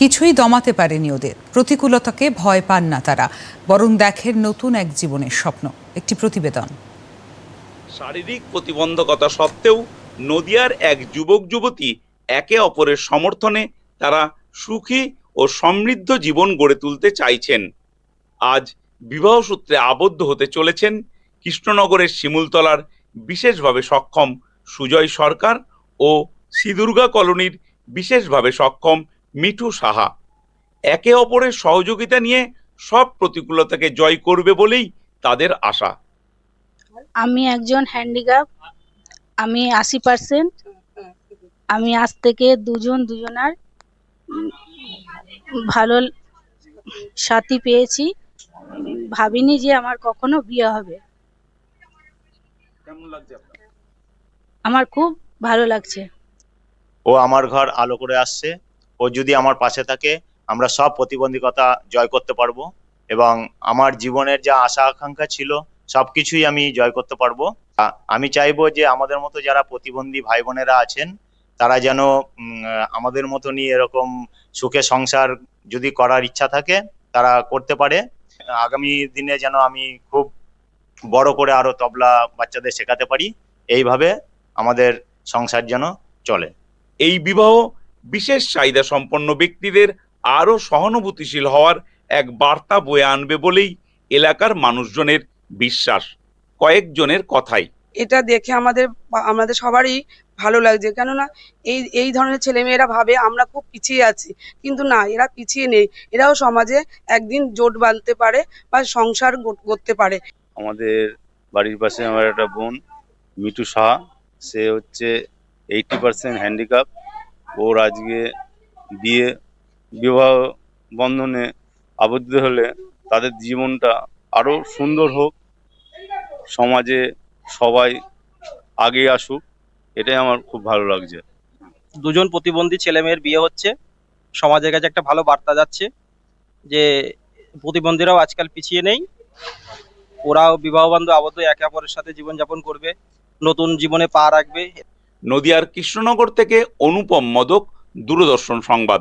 কিছুই দমাতে পারেনি ওদের। প্রতিকূলতাকে ভয় পান না তারা, বরং দেখেন নতুন এক জীবনের স্বপ্ন, একটি প্রতিবেদন। শারীরিক প্রতিবন্ধকতা সত্ত্বেও নদিয়ার এক যুবক যুবতী একে অপরের সমর্থনে তারা সুখী ও সমৃদ্ধ জীবন গড়ে তুলতে চাইছেন। আজ বিবাহ সূত্রে আবদ্ধ হতে চলেছেন কৃষ্ণনগরের শিমুলতলার বিশেষভাবে সক্ষম সুজয় সরকার ও সিদুর্গা কলোনির বিশেষভাবে সক্ষম মিঠু সাহা। একে অপরের সহযোগিতা নিয়ে সব প্রতিকূলতাকে জয় করবে বলেই তাদের আশা। আমি একজন হ্যান্ডিক্যাপ আমি আশি পার্সেন্ট আমি আজ থেকে দুজন দুজনার ভালো সাথী পেয়েছি। ভাবিনি যে আমার কখনো বিয়ে হবে। কেমন লাগছে আপনার? আমার খুব ভালো লাগছে। ও আমার ঘর আলো করে আসছে। ও যদি আমার পাশে থাকে, আমরা সব প্রতিবন্ধকতা জয় করতে পারব এবং আমার জীবনের যা আশা আকাঙ্ক্ষা ছিল, সবকিছুই আমি জয় করতে পারব। আমি চাইব যে আমাদের মতো যারা প্রতিবন্ধী ভাই বোনেরা আছেন, তারা যেন আমাদের মতনই এরকম সুখে সংসার যদি করার ইচ্ছা থাকে, তারা করতে পারে। আগামী দিনে যেন আমি খুব বড় করে আরও তবলা বাচ্চাদের শেখাতে পারি, এইভাবে আমাদের সংসার যেন চলে। এই বিবাহ বিশেষ চাহিদা সম্পন্ন ব্যক্তিদের আরও সহানুভূতিশীল হওয়ার এক বার্তা বয়ে আনবে বলেই এলাকার মানুষজনের বিশ্বাস। কয়েকজনের কথাই। এটা দেখে আমাদের আমাদের সবারই ভালো লাগছে। কেননা এই এই ধরনের ছেলেমেয়েরা ভাবে আমরা খুব পিছিয়ে আছি। কিন্তু না এরা পিছিয়ে নেই। এরাও সমাজে একদিন জোট বাঁধতে পারে বা সংসার করতে পারে। আমাদের বাড়ির পাশে আমার একটা বোন মিঠু সাহা। সে হচ্ছে এইটি পার্সেন্ট হ্যান্ডিক্যাপ ওর আজকে বিয়ে, বিবাহ বন্ধনে আবদ্ধ হলে তাদের জীবনটা আরও সুন্দর হোক। সমাজে সবাই আগে আসুক, এটাই আমার খুব ভালো লাগছে। দুজন প্রতিবন্ধী ছেলে মেয়ের বিয়ে হচ্ছে। সমাজের কাছে একটা ভালো বার্তা যাচ্ছে যে প্রতিবন্ধীরাও আজকাল পিছিয়ে নেই। ওরাও বিবাহবন্ধ আবদ্ধ, একে অপরের সাথে জীবনযাপন করবে, নতুন জীবনে পা রাখবে। নদিয়ার কৃষ্ণনগর থেকে অনুপম মদক দূরদর্শন সংবাদ।